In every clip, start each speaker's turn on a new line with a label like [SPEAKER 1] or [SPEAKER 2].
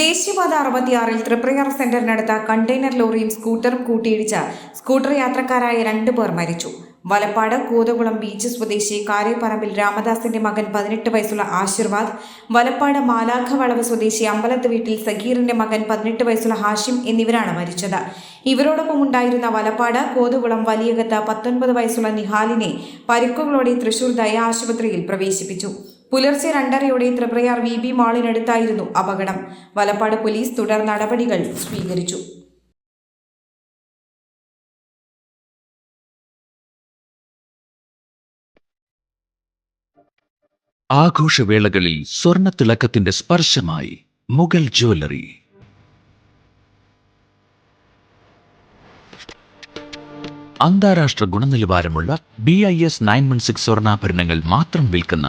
[SPEAKER 1] ദേശീയപാത അറുപത്തിയാറിൽ തൃപ്രയാർ സെന്ററിനടുത്ത കണ്ടെയ്നർ ലോറിയും സ്കൂട്ടറും കൂട്ടിയിടിച്ച് സ്കൂട്ടർ യാത്രക്കാരായ രണ്ടു പേർ മരിച്ചു. വലപ്പാട് കൂതകുളം ബീച്ച് സ്വദേശി കാരേപ്പറമ്പിൽ രാമദാസിന്റെ മകൻ പതിനെട്ട് വയസ്സുള്ള ആശീർവാദ് വലപ്പാട് മാലാഖവളവ് സ്വദേശി അമ്പലത്ത് വീട്ടിൽ സഗീറിന്റെ മകൻ പതിനെട്ട് വയസ്സുള്ള ഹാഷിം എന്നിവരാണ് മരിച്ചത്. ഇവരോടൊപ്പം ഉണ്ടായിരുന്ന വലപ്പാട് കോതുകുളം വലിയകത്ത് പത്തൊൻപത് വയസ്സുള്ള നിഹാലിനെ പരിക്കുകളോടെ തൃശൂർ ദയ ആശുപത്രിയിൽ പ്രവേശിപ്പിച്ചു. പുലർച്ചെ രണ്ടരയോടെ ത്രിപ്രയാർ വി ബി മാളിനടുത്തായിരുന്നു അപകടം. വലപ്പാട് പോലീസ് തുടർ നടപടികൾ സ്വീകരിച്ചു.
[SPEAKER 2] ആഘോഷവേളകളിൽ സ്വർണത്തിളക്കത്തിന്റെ സ്പർശമായി മുഗൾ ജ്വല്ലറി. അന്താരാഷ്ട്ര ഗുണനിലവാരമുള്ള B I S nine one six സ്വർണാഭരണങ്ങൾ മാത്രം വിൽക്കുന്ന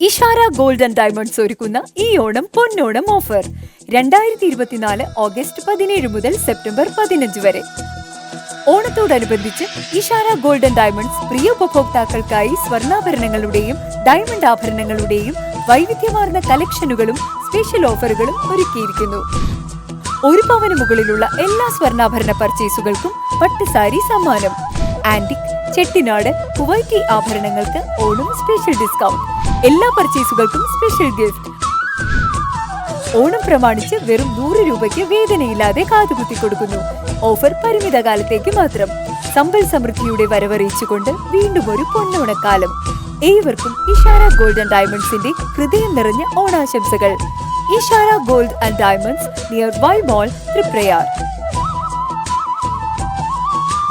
[SPEAKER 3] Ishara gold and diamonds ഒരുക്കുന്ന ഈ ഓണം പൊന്നോണം ഓഫർ. രണ്ടായിരത്തി ഇരുപത്തിനാല് ഓഗസ്റ്റ് പതിനേഴ് മുതൽ സെപ്റ്റംബർ പതിനഞ്ച് വരെ. ഓണത്തോടനുബന്ധിച്ച് ഇഷാര ഗോൾഡൻ ഡയമണ്ട്സ് പ്രിയ ഉപഭോക്താക്കൾക്കായി സ്വർണാഭരണങ്ങളുടെയും ഡയമണ്ട് ആഭരണങ്ങളുടെയും വൈവിധ്യമാർന്ന കളക്ഷനുകളും സ്പെഷ്യൽ ഓഫറുകളും ഒരുക്കിയിരിക്കുന്നു. ഒരു പവന് മുകളിലുള്ള എല്ലാ സ്വർണാഭരണ പർച്ചേസുകൾക്കും പട്ടുസാരി സമ്മാനം. ആന്റിക് ചെട്ടിനാട് കുവൈറ്റി ആഭരണങ്ങൾക്ക് ഓണം സ്പെഷ്യൽ ഡിസ്കൗണ്ട് എല്ലാ പർച്ചേസുകൾക്കും സ്പെഷ്യൽ ഗിഫ്റ്റ് ഓണം പ്രമാണിച്ച് വെറും നൂറ് രൂപയ്ക്ക് വേദനയില്ലാതെ കാതുകുത്തി കൊടുക്കുന്നു. ഓഫർ പരിമിത കാലത്തേക്ക് മാത്രം. സമ്പൽ സമൃദ്ധിയുടെ വരവറിയിച്ചുകൊണ്ട് വീണ്ടും ഒരു പൊന്നോണക്കാലം. ഏവർക്കും ഇഷാര ഗോൾഡ് ആൻഡ് ഡയമണ്ട്സിന്റെ ഹൃദയം നിറഞ്ഞ ഓണാശംസകൾ. Ishara gold and diamonds near Y mall Triprayar